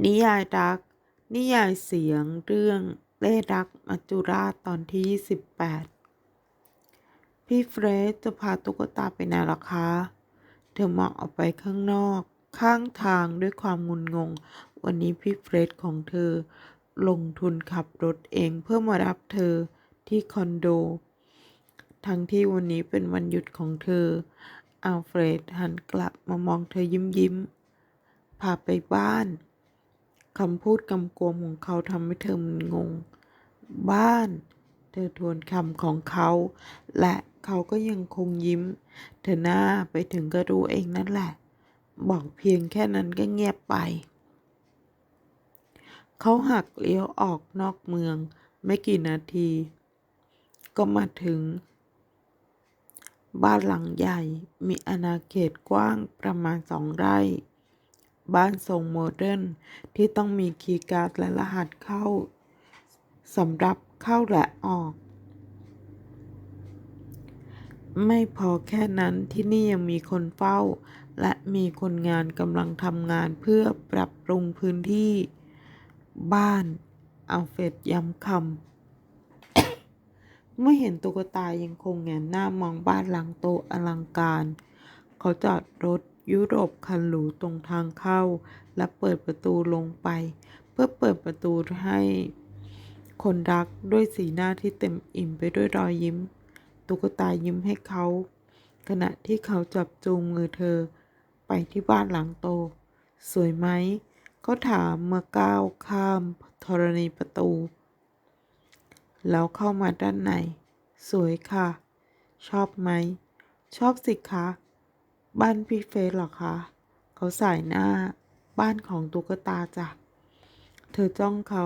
นิยายรัก นิยายเสียงเรื่องเล่รักมัจจุราชตอนที่28พี่เฟรดจะพาตุ๊กตาไปไหนล่ะคะ เธอมองออกไปข้างนอก ข้างทางด้วยความงุนงง วันนี้พี่เฟรดของเธอ ลงทุนขับรถเองเพื่อมารับเธอที่คอนโด ทั้งที่วันนี้เป็นวันหยุดของเธอ อัลเฟรดหันกลับมามองเธอยิ้มยิ้มพาไปบ้าน คำพูดกำกวมของเขาทำให้เธอมึนงง บ้าน เธอทวนคำของเขา และเขาก็ยังคงยิ้ม เธอหน้าไปถึงก็รู้เองนั่นแหละ บอกเพียงแค่นั้นก็เงียบไป เขาหักเลี้ยวออกนอกเมือง ไม่กี่นาที ก็มาถึง บ้านหลังใหญ่มีอาณาเขตกว้างประมาณสองไร่ บ้านทรงโมเดิร์นที่ต้องมีคีย์การ์ดและรหัสเข้าสำหรับเข้าและออก ไม่พอแค่นั้นที่นี่ยังมีคนเฝ้า และมีคนงานกำลังทำงานเพื่อปรับปรุงพื้นที่ บ้านอัลเฟดย้ำคำเมื่อเห็นตุ๊กตายังคงแงนหน้ามองบ้านหลังโตอลังการ เขาจอดรถ ยุโรปคันหรูตรงทางเข้า และเปิดประตูลงไป เพื่อเปิดประตูให้คนรักด้วยสีหน้าที่เต็มอิ่มไปด้วยรอยยิ้ม ตุ๊กตายิ้มให้เขา ขณะที่เขาจับจูงมือเธอ ไปที่บ้านหลังโต สวยไหม เขาถามเมื่อก้าวข้ามธรณีประตู แล้วเข้ามาด้านใน สวยค่ะ ชอบไหม ชอบสิคะ บ้านพี่เฟสหรอคะ เขาสายหน้า บ้านของตุ๊กตาจ้ะ เธอจ้องเขา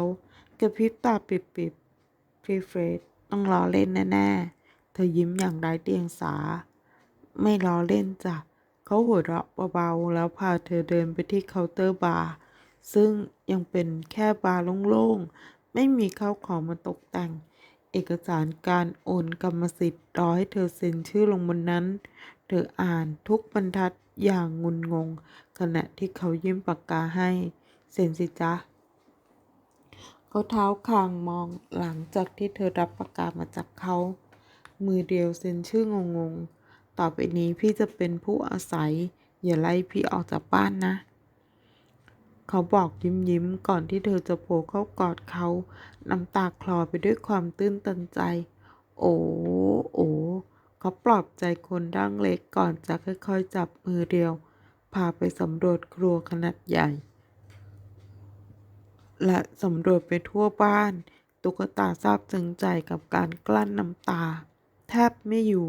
กระพริบตาปิบๆพี่เฟรดต้องล้อเล่นแน่ๆ เธอยิ้มอย่างไร้เดียงสา ไม่ล้อเล่นจ้ะ เขาหัวเราะเบาๆ แล้วพาเธอเดินไปที่เคาน์เตอร์บาร์ ซึ่งยังเป็นแค่บาร์โล่งๆ ไม่มีข้าวของมาตกแต่งเอกสารการโอนกรรมสิทธิ์รอให้เธอเซ็นชื่อลงบนนั้น เธออ่านทุกบรรทัดอย่างงุนงง ขณะที่เขายิ้มปากกาให้ เซ็นสิจ๊ะ เขาเท้าคางมองหลังจากที่เธอรับปากกามาจากเขา มือเดียวเซ็นชื่องงงๆต่อไปนี้พี่จะเป็นผู้อาศัย อย่าไล่พี่ออกจากบ้านนะ เขาบอกยิ้มยิ้มๆก่อนที่เธอจะโผล่เข้ากอดเขา น้ำตาคลอไปด้วยความตื้นตันใจ โอ้โอ้ เขาปลอบใจคนร่างเล็กก่อนจะค่อยๆ จับมือเดียว พาไปสำรวจครัวขนาดใหญ่ และสำรวจไปทั่วบ้าน ตุ๊กตาซาบซึ้งใจกับการกลั้นน้ำตา แทบไม่อยู่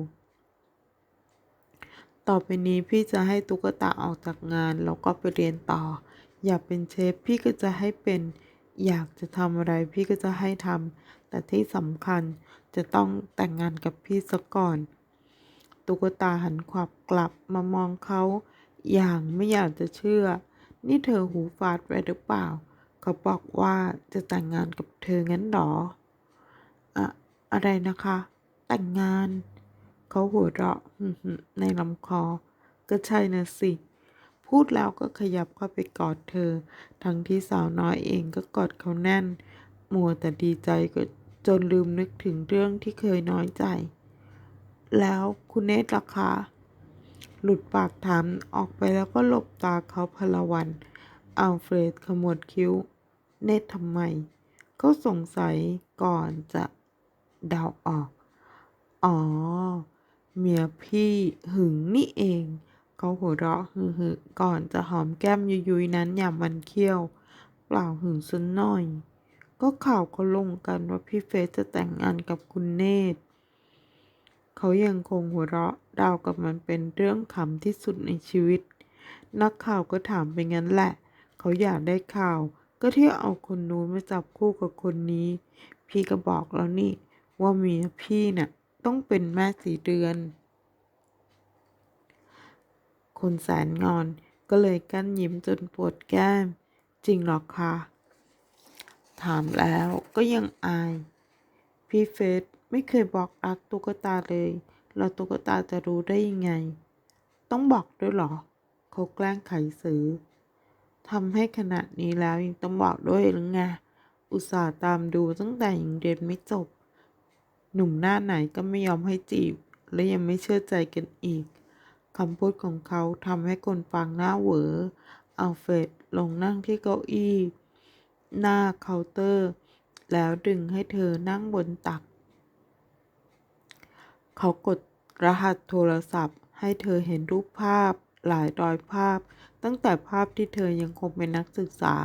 ต่อไปนี้พี่จะให้ตุ๊กตาออกจากงานแล้วก็ไปเรียนต่อ อยากเป็นเชฟพี่ก็จะให้เป็น อยากจะทำอะไรพี่ก็จะให้ทำแต่ที่สำคัญจะต้องแต่งงานกับพี่ซะก่อน ตุ๊กตาหันขวับกลับมามองเขา อย่างไม่อยากจะเชื่อ นี่เธอหูฝาดไปหรือเปล่า เขาบอกว่าจะแต่งงานกับเธองั้นหรอ อะ อะไรนะคะ แต่งงาน เขาหัวเราะในลำคอ ก็ใช่นะสิ พูดแล้วก็ขยับเข้าไปกอดเธอ ทั้งที่สาวน้อยเองก็กอดเขาแน่น มัวแต่ดีใจก็จนลืมนึกถึงเรื่องที่เคยน้อยใจ แล้วคุณเนตรล่ะคะ หลุดปากถามออกไปแล้วก็หลบตาเขาพลวันอัลเฟรดขมวดคิ้ว เนตรทำไมเขาสงสัยก่อนจะเดาออก อ๋อ เมียพี่หึงนี่เอง เขาหัวเราะฮึฮึก่อนจะหอมแก้มยุยๆนั้นอย่างมันเคี้ยว เปล่าหึงสันหน่อย ก็ข่าวเขาลงกันว่าพี่เฟสจะแต่งงานกับคุณเนตร เขายังคงหัวเราะราวกับมันเป็นเรื่องขำที่สุดในชีวิต นักข่าวก็ถามไปงั้นแหละ เขาอยากได้ข่าว ก็ที่เอาคนนู้นมาจับคู่กับคนนี้ พี่ก็บอกแล้วนี่ ว่าเมียพี่น่ะต้องเป็นแม่สีเดือน คนแสนงอนก็เลยกั้นยิ้มจนปวดแก้ม จริงหรอคะถามแล้วก็ยังอาย พี่เฟส ไม่เคยบอกรักตุ๊กตาเลยแล้วตุ๊กตาจะรู้ได้ยังไง ต้องบอกด้วยเหรอ เขาแกล้งไขสือทำให้ขนาดนี้แล้วยังต้องบอกด้วยหรือไง อุตส่าห์ตามดูตั้งแต่ยังเรียนไม่จบ หนุ่มหน้าไหนก็ไม่ยอมให้จีบ และยังไม่เชื่อใจกันอีกคำพูดของเขาทำให้คนฟังหน้าเหวออัลเฟรดลงนั่งที่เก้าอี้ หน้าเคาน์เตอร์ แล้วดึงให้เธอนั่งบนตัก เขากดรหัสโทรศัพท์ ให้เธอเห็นรูปภาพ หลายร้อยภาพ ตั้งแต่ภาพที่เธอยังคงเป็นนักศึกษา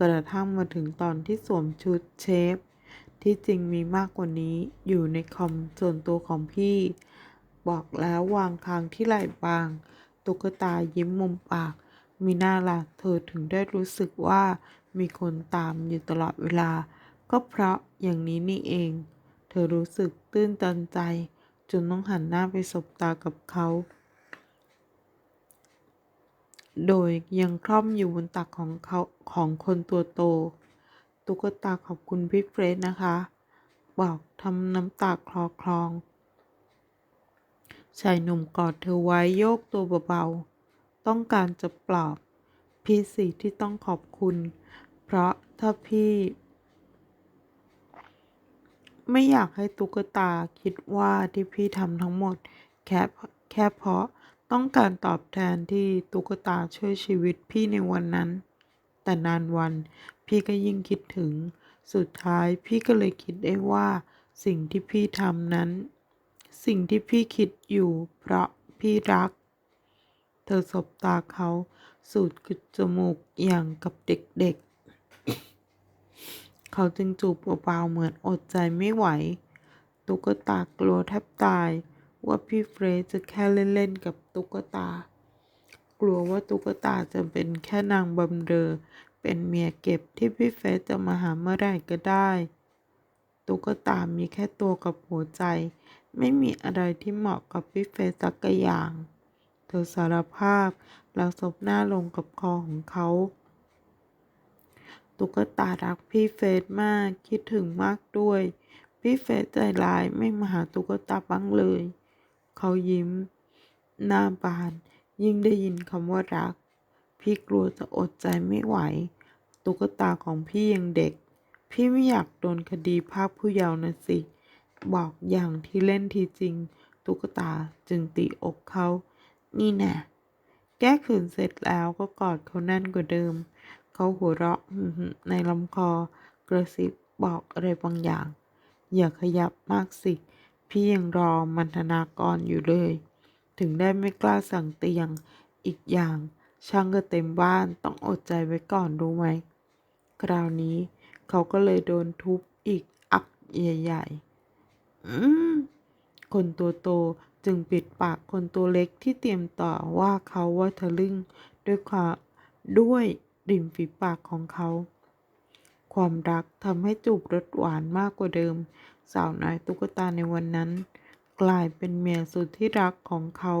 กระทั่งมาถึงตอนที่สวมชุดเชฟ ที่จริงมีมากกว่านี้อยู่ในคอมส่วนตัวของพี่ บอกแล้ววางคางที่ไหล่บาง ตุ๊กตายิ้มมุมปาก มีหน้าละเธอถึงได้รู้สึกว่ามีคนตามอยู่ตลอดเวลา ก็เพราะอย่างนี้นี่เอง เธอรู้สึกตื้นตันใจ จนต้องหันหน้าไปสบตากับเขา โดยยังคล่อมอยู่บนตักของเขาของคนตัวโต ตุ๊กตาขอบคุณพี่เฟรดนะคะ บอกทำน้ำตาคลอคลองชายหนุ่มกอดเธอไว้โยกตัวเบาๆ ต้องการจะปลอบ พี่สิที่ต้องขอบคุณ เพราะถ้าพี่ ไม่อยากให้ตุ๊กตาคิดว่าที่พี่ทำทั้งหมด แค่แค่เพราะต้องการตอบแทนที่ตุ๊กตาช่วยชีวิตพี่ในวันนั้น แต่นานวันพี่ก็ยิ่งคิดถึง สุดท้ายพี่ก็เลยคิดได้ว่า สิ่งที่พี่ทำนั้น สิ่งที่พี่คิดอยู่เพราะพี่รัก เธอสบตาเขา สูดกึดจมูกอย่างกับเด็ก เขาจึงจูบเบาๆเหมือนอดใจไม่ไหว ตุ๊กตากลัวแทบตาย ว่าพี่เฟรจะแค่เล่นๆกับตุ๊กตา กลัวว่าตุ๊กตาจะเป็นแค่นางบำเรอ เป็นเมียเก็บที่พี่เฟรจะมาหาเมื่อไหร่ก็ได้ ตุ๊กตามีแค่ตัวกับหัวใจ ไม่มีอะไรที่เหมาะกับพี่เฟรสักอย่าง เธอสารภาพแล้วซบหน้าลงกับคอของเขา ตุ๊กตารักพี่เฟสมากคิดถึงมากด้วย พี่เฟสใจร้ายไม่มาหาตุ๊กตาบ้างเลย เขายิ้ม หน้าบาน ยิ่งได้ยินคำว่ารัก พี่กลัวจะอดใจไม่ไหว ตุ๊กตาของพี่ยังเด็ก พี่ไม่อยากโดนคดีภาคผู้เยาว์นะสิ บอกอย่างที่เล่นทีจริง ตุ๊กตาจึงตีอกเขา นี่แน่แก้ขืนเสร็จแล้วก็กอดเขาแน่นกว่าเดิม เขาหัวเราะในลำคอกระซิบบอกอะไรบางอย่าง อย่าขยับมากสิ พี่ยังรอมันธนากรอยู่เลย ถึงได้ไม่กล้าสั่งเตียงอีกอย่าง ช่างก็เต็มบ้านต้องอดใจไว้ก่อนรู้ไหม คราวนี้เขาก็เลยโดนทุบอีกอักใหญ่ๆอืคนตัวโตจึงปิดปากคนตัวเล็กที่เตรียมต่อว่าเขาว่าทะลึ่งด้วยความด้วย ริมฝีปากของเขา ความรักทำให้จูบรสหวานมากกว่าเดิม สาวน้อยตุ๊กตาในวันนั้น กลายเป็นเมียสุดที่รักของเขา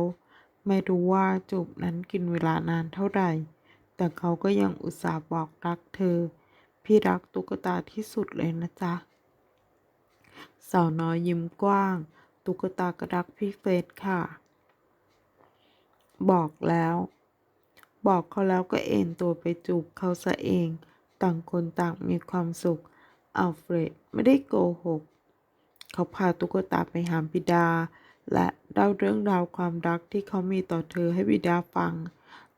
ไม่รู้ว่าจูบนั้นกินเวลานานเท่าไหร่ แต่เขาก็ยังอุตส่าห์บอกรักเธอ พี่รักตุ๊กตาที่สุดเลยนะจ๊ะ สาวน้อยยิ้มกว้าง ตุ๊กตากระดักพี่เฟสค่ะ บอกแล้ว บอกเขาแล้วก็เอนตัวไปจูบเขาซะเอง ต่างคนต่างมีความสุขอัลเฟรดไม่ได้โกหก เขาพาตุ๊กตาไปหาบิดา และเล่าเรื่องราวความรักที่เขามีต่อเธอให้บิดาฟัง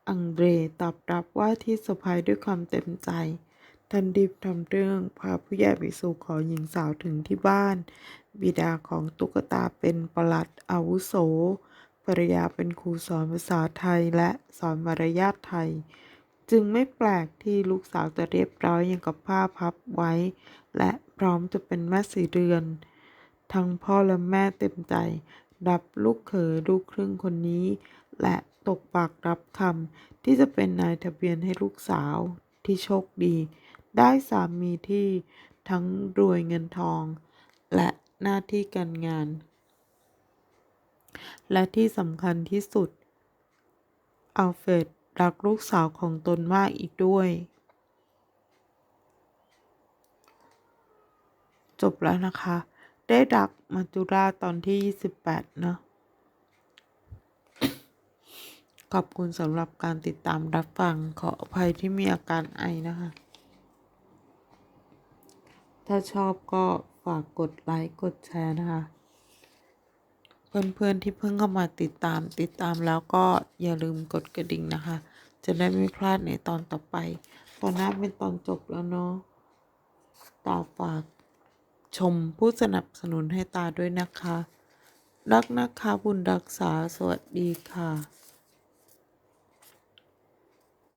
อังเดรตอบรับว่าที่สะพายด้วยความเต็มใจทันรีบทำเรื่องพาผู้ใหญ่ไปสู่ขอหญิงสาวถึงที่บ้าน บิดาของตุ๊กตาเป็นประหลัดอาวุโส ภรยาเป็นครูสอนภาษาไทยและสอนมารยาทไทย จึงไม่แปลกที่ลูกสาวจะเรียบร้อยอย่างกับผ้าพับไว้ และพร้อมจะเป็นแม่สีเรือน ทั้งพ่อและแม่เต็มใจ รับลูกเขยลูกครึ่งคนนี้ และตกปากรับคำที่จะเป็นนายทะเบียนให้ลูกสาวที่โชคดี ได้สามีที่ทั้งรวยเงินทอง และหน้าที่การงาน และที่สำคัญที่สุด อัลเฟรดรักลูกสาวของตนมากอีกด้วย จบแล้วนะคะ ได้รักมัจจุราตอนที่ 28 เนอะขอบคุณสำหรับการติดตามรับฟัง ขออภัยที่มีอาการไอนะคะ ถ้าชอบก็ฝากกดไลค์ กดแชร์นะคะ เพื่อนๆที่เพิ่งเข้ามาติดตามติดตามแล้วก็อย่าลืมกดกระดิ่งนะคะ จะได้ไม่พลาดในตอนต่อไป ตอนหน้าเป็นตอนจบแล้วเนาะตาฝากชมผู้สนับสนุนให้ตาด้วยนะคะ รักนะคะบุญรักษาสวัสดีค่ะ